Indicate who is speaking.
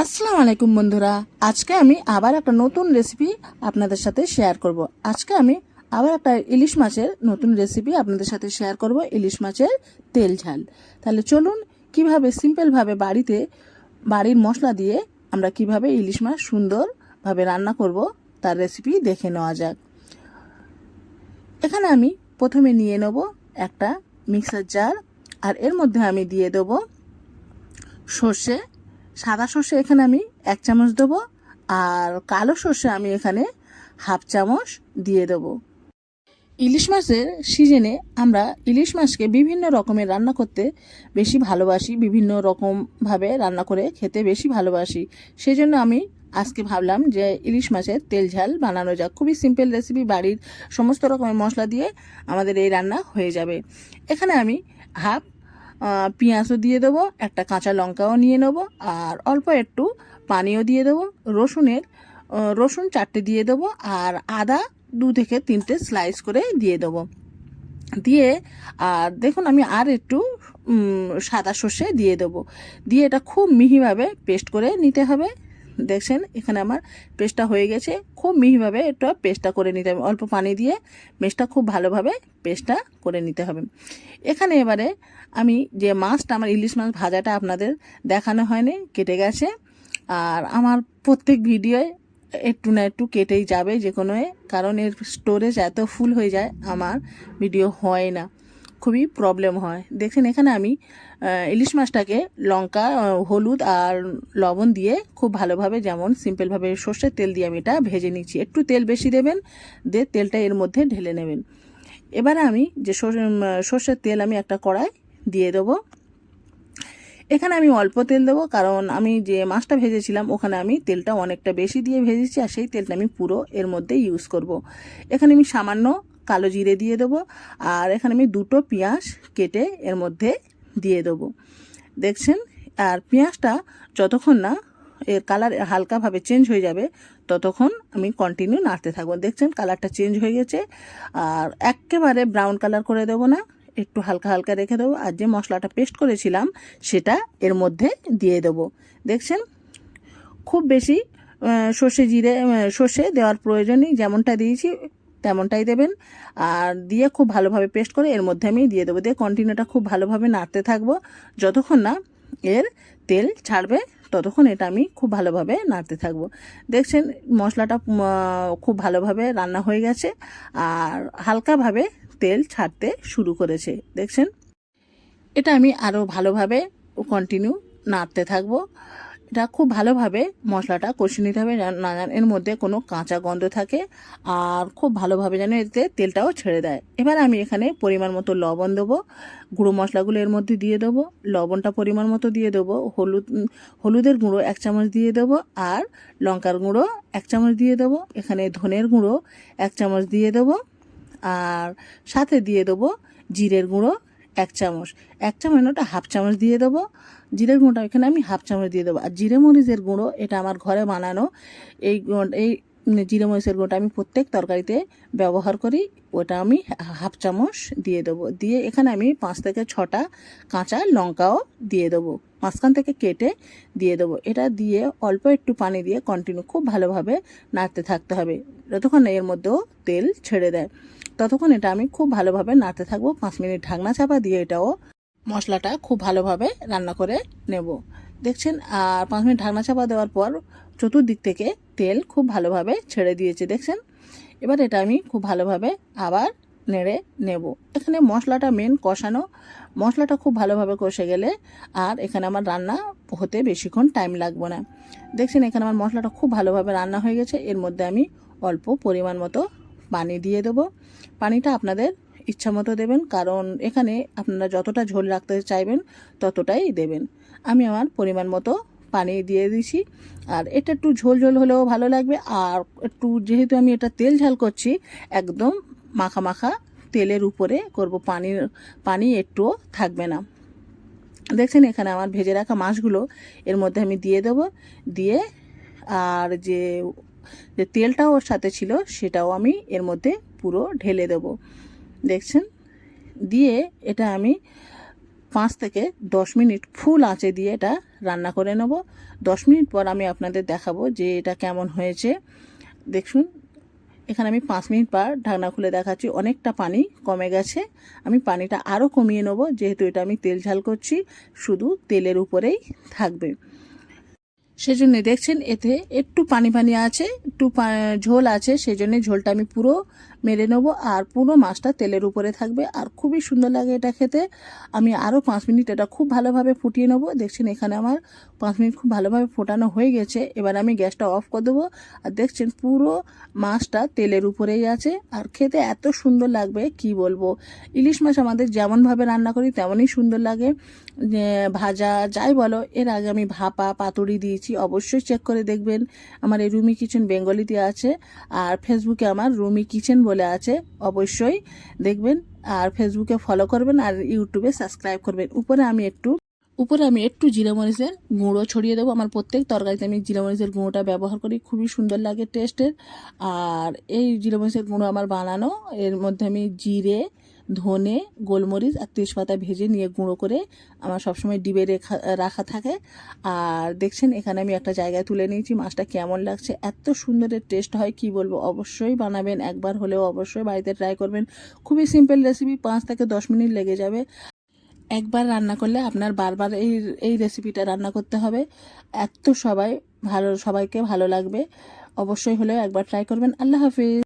Speaker 1: আসসালামু আলাইকুম বন্ধুরা। আজকে আমি আবার একটা নতুন রেসিপি আপনাদের সাথে শেয়ার করব। আজকে আমি আবার একটা ইলিশ মাছের নতুন রেসিপি আপনাদের সাথে শেয়ার করব, ইলিশ মাছের তেল ঝাল। তাহলে চলুন কীভাবে সিম্পলভাবে বাড়িতে বাড়ির মশলা দিয়ে আমরা কীভাবে ইলিশ মাছ সুন্দরভাবে রান্না করব, তার রেসিপি দেখে নেওয়া যাক। এখানে আমি প্রথমে নিয়ে নেব একটা মিক্সার জার আর এর মধ্যে আমি দিয়ে দেবো সর্ষে সাদা সর্ষে এখানে আমি এক চামচ দেবো আর কালো সর্ষে আমি এখানে হাফ চামচ দিয়ে দেবো। ইলিশ মাছের সিজনে আমরা ইলিশ মাছকে বিভিন্ন রকমের রান্না করতে বেশি ভালোবাসি, বিভিন্ন রকমভাবে রান্না করে খেতে বেশি ভালোবাসি। সেই জন্য আমি আজকে ভাবলাম যে ইলিশ মাছের তেল ঝাল বানানো যাক। খুবই সিম্পল রেসিপি বাড়ির সমস্ত রকমের মশলা দিয়ে আমাদের এই রান্না হয়ে যাবে। এখানে আমি হাফ পেঁয়াজও দিয়ে দেবো, একটা কাঁচা লঙ্কাও নিয়ে নেব, আর অল্প একটু পানিও দিয়ে দেবো, রসুনের রসুন চারটে দিয়ে দেবো, আর আদা দু থেকে তিনটে স্লাইস করে দিয়ে দেবো। দিয়ে, আর দেখুন আমি আর একটু সাদা সর্ষে দিয়ে দেবো। দিয়ে এটা খুব মিহিভাবে পেস্ট করে নিতে হবে। দেখছেন, এখানে আমার পেস্টটা হয়ে গেছে। খুব মিহিভাবে এটা পেস্টটা করে নিতে হবে। অল্প পানি দিয়ে পেস্টটা খুব ভালোভাবে পেস্টটা করে নিতে হবে। এখানে এবারে আমি যে মাছটা, আমার ইলিশ মাছ ভাজাটা আপনাদের দেখানো হয়নি, কেটে গেছে। আর আমার প্রত্যেক ভিডিওয় একটু না একটু কেটেই যাবে যে কোনো কারণ এর স্টোরেজ এত ফুল হয়ে যায়, আমার ভিডিও হয় না। খুবই প্রবলেম হয়। দেখছেন, এখানে আমি ইলিশ মাছটাকে লঙ্কা হলুদ আর লবণ দিয়ে খুব ভালোভাবে যেমন সিম্পলভাবে সর্ষের তেল দিয়ে আমি এটা ভেজে নিচ্ছি। একটু তেল বেশি দেবেন, দিয়ে তেলটা এর মধ্যে ঢেলে নেবেন। এবারে আমি যে সর- সর্ষের তেল আমি একটা কড়াই দিয়ে দেবো। এখানে আমি অল্প তেল দেবো, কারণ আমি যে মাছটা ভেজেছিলাম, ওখানে আমি তেলটা অনেকটা বেশি দিয়ে ভেজেছি, আর সেই তেলটা আমি পুরো এর মধ্যে ইউজ করব। এখানে আমি সামান্য কালো জিরে দিয়ে দেবো। আর এখানে আমি দুটো পেঁয়াজ কেটে এর মধ্যে দিয়ে দেবো। দেখছেন? আর পেঁয়াজটা যতক্ষণ না এর কালার হালকাভাবে চেঞ্জ হয়ে যাবে, ততক্ষণ আমি কন্টিনিউ নাড়তে থাকব। দেখছেন? কালারটা চেঞ্জ হয়ে গেছে। আর একেবারে ব্রাউন কালার করে দেবো না, একটু হালকা হালকা রেখে দেবো। আর যে মশলাটা পেস্ট করেছিলাম, সেটা এর মধ্যে দিয়ে দেবো। দেখছেন? খুব বেশি সর্ষে জিরে সর্ষে দেওয়ার প্রয়োজন নেই। যেমনটা দিয়েছি তেমনটাই দেবেন। আর দিয়ে খুব ভালোভাবে পেস্ট করে এর মধ্যে আমি দিয়ে দেবো। দিয়ে কন্টিনিউটা খুব ভালোভাবে নাড়তে থাকব। যতক্ষণ না এর তেল ছাড়বে, ততক্ষণ এটা আমি খুব ভালোভাবে নাড়তে থাকব। দেখছেন, মশলাটা খুব ভালোভাবে রান্না হয়ে গেছে। আর হালকাভাবে তেল ছাড়তে শুরু করেছে। দেখছেন? এটা আমি আরও ভালোভাবে কন্টিনিউ নাড়তে থাকব। এটা খুব ভালোভাবে মশলাটা কষিয়ে নিতে হবে। না, এর মধ্যে কোনো কাঁচা গন্ধ থাকে আর খুব ভালোভাবে যেন এতে তেলটাও ছেড়ে দেয়। এবার আমি এখানে পরিমাণ মতো লবণ দেবো, গুঁড়ো মশলাগুলো এর মধ্যে দিয়ে দেবো, লবণটা পরিমাণ মতো দিয়ে দেবো, হলুদ, হলুদের গুঁড়ো এক চামচ দিয়ে দেবো আর লঙ্কার গুঁড়ো এক চামচ দিয়ে দেবো, এখানে ধনের গুঁড়ো এক চামচ দিয়ে দেবো আর সাথে দিয়ে দেবো জিরের গুঁড়ো এক চামচ। এক চামচ ওটা হাফ চামচ দিয়ে দেবো। জিরের গুঁড়োটা এখানে আমি হাফ চামচ দিয়ে দেবো। আর জিরে মরিচের গুঁড়ো, এটা আমার ঘরে বানানো, এই এই জিরে মরিচের গুঁড়োটা আমি প্রত্যেক তরকারিতে ব্যবহার করি, ওটা আমি হাফ চামচ দিয়ে দেবো। দিয়ে এখানে আমি পাঁচ থেকে ছটা কাঁচা লঙ্কাও দিয়ে দেবো। মাঝখান থেকে কেটে দিয়ে দেবো। এটা দিয়ে অল্প একটু পানি দিয়ে কন্টিনিউ খুব ভালোভাবে নাড়তে থাকতে হবে। যতক্ষণ এর মধ্যেও তেল ছেড়ে দেয়। ততক্ষণ এটা আমি খুব ভালোভাবে নাড়তে থাকব। পাঁচ মিনিট ঢাকনা চাপা দিয়ে এটাও মশলাটা খুব ভালোভাবে রান্না করে নেব। দেখছেন, আর পাঁচ মিনিট ঢাকনা চাপা দেওয়ার পর চতুর্দিক থেকে তেল খুব ভালোভাবে ছেড়ে দিয়েছে, দেখছেন? এবার এটা আমি খুব ভালোভাবে আবার নেড়ে নেব। এখানে মশলাটা মেন কষানো। মশলাটা খুব ভালোভাবে কষে গেলে আর এখানে আমার রান্না হতে বেশিক্ষণ টাইম লাগবে না। দেখছেন, এখানে আমার মশলাটা খুব ভালোভাবে রান্না হয়ে গেছে। এর মধ্যে আমি অল্প পরিমাণ মতো পানি দিয়ে দেবো। পানিটা আপনাদের ইচ্ছা মতো দেবেন, কারণ এখানে আপনারা যতটা ঝোল রাখতে চাইবেন ততটাই দেবেন। আমি আমার পরিমাণ মতো পানি দিয়ে দিছি, আর এটা একটু ঝোল ঝোল হলেও ভালো লাগবে। আর একটু যেহেতু আমি এটা তেল ঝাল করছি, একদম মাখা মাখা তেলের উপরে করব পানির পানি একটুও থাকবে না। দেখছেন এখানে আমার ভেজে রাখা মাছগুলো এর মধ্যে আমি দিয়ে দেব। দিয়ে আর যে যে তেলটা ওর সাথে ছিল সেটাও আমি এর মধ্যে পুরো ঢেলে দেব। দেখছেন? দিয়ে এটা আমি পাঁচ থেকে দশ মিনিট ফুল আঁচে দিয়ে এটা রান্না করে নেব। দশ মিনিট পর আমি আপনাদের দেখাবো যে এটা কেমন হয়েছে। দেখুন, এখানে আমি পাঁচ মিনিট পর ঢাকনা খুলে দেখাচ্ছি, অনেকটা পানি কমে গেছে। আমি পানিটা আরও কমিয়ে নেব, যেহেতু এটা আমি তেল ঝাল করছি, শুধু তেলের উপরেই থাকবে। সেজন্য দেখছেন এতে একটু পানি পানি আছে, একটু ঝোল আছে সেই জন্য ঝোলটা আমি পুরো মেরে নেব আর পুরো মাছটা তেলের উপরে থাকবে আর খুবই সুন্দর লাগে এটা খেতে। আমি আরও পাঁচ মিনিট এটা খুব ভালোভাবে ফুটিয়ে নেব। দেখছেন এখানে আমার পাঁচ মিনিট খুব ভালোভাবে ফোটানো হয়ে গেছে। এবার আমি গ্যাসটা অফ করে দেবো। আর দেখছেন পুরো মাছটা তেলের উপরেই আছে। আর খেতে এত সুন্দর লাগবে, কি বলব? ইলিশ মাছ আমাদের যেমনভাবে রান্না করি, তেমনই সুন্দর লাগে। ভাজা, যাই বলো, এর আগে আমি ভাপা পাতুড়ি দিয়েছি, অবশ্যই চেক করে দেখবেন। আমার এই রুমি কিচেন বেঙ্গলিতে আছে। আর ফেসবুকে আমার রুমি কিচেন বলে আছে, অবশ্যই দেখবেন আর ফেসবুকে ফলো করবেন আর ইউটিউবে সাবস্ক্রাইব করবেন। উপরে আমি একটু, উপরে আমি একটু জিরা মরিচের গুঁড়ো ছড়িয়ে দেবো। আমার প্রত্যেক তরকারিতে আমি জিরা মরিচের গুঁড়োটা ব্যবহার করি, খুবই সুন্দর লাগে টেস্টের আর এই জিরা মরিচের গুঁড়ো আমার বানানো, এর মধ্যে আমি জিরে ধনে, গোলমরিচ আর তেজপাতা ভেজে নিয়ে গুঁড়ো করে আমার সবসময় ডিবে রেখা, রাখা থাকে। আর দেখছেন, এখানে আমি একটা জায়গায় তুলে নিয়েছি। মাছটা কেমন লাগছে, এত সুন্দরের টেস্ট হয়, কি বলব? অবশ্যই বানাবেন, একবার হলেও অবশ্যই বাড়িতে ট্রাই করবেন। খুবই সিম্পল রেসিপি পাঁচ থেকে দশ মিনিট লেগে যাবে। একবার রান্না করলে আপনার বারবার এই এই রেসিপিটা রান্না করতে হবে। এত সবাই, ভালো, সবাইকে ভালো লাগবে। অবশ্যই হলেও একবার ট্রাই করবেন। আল্লাহ হাফিজ।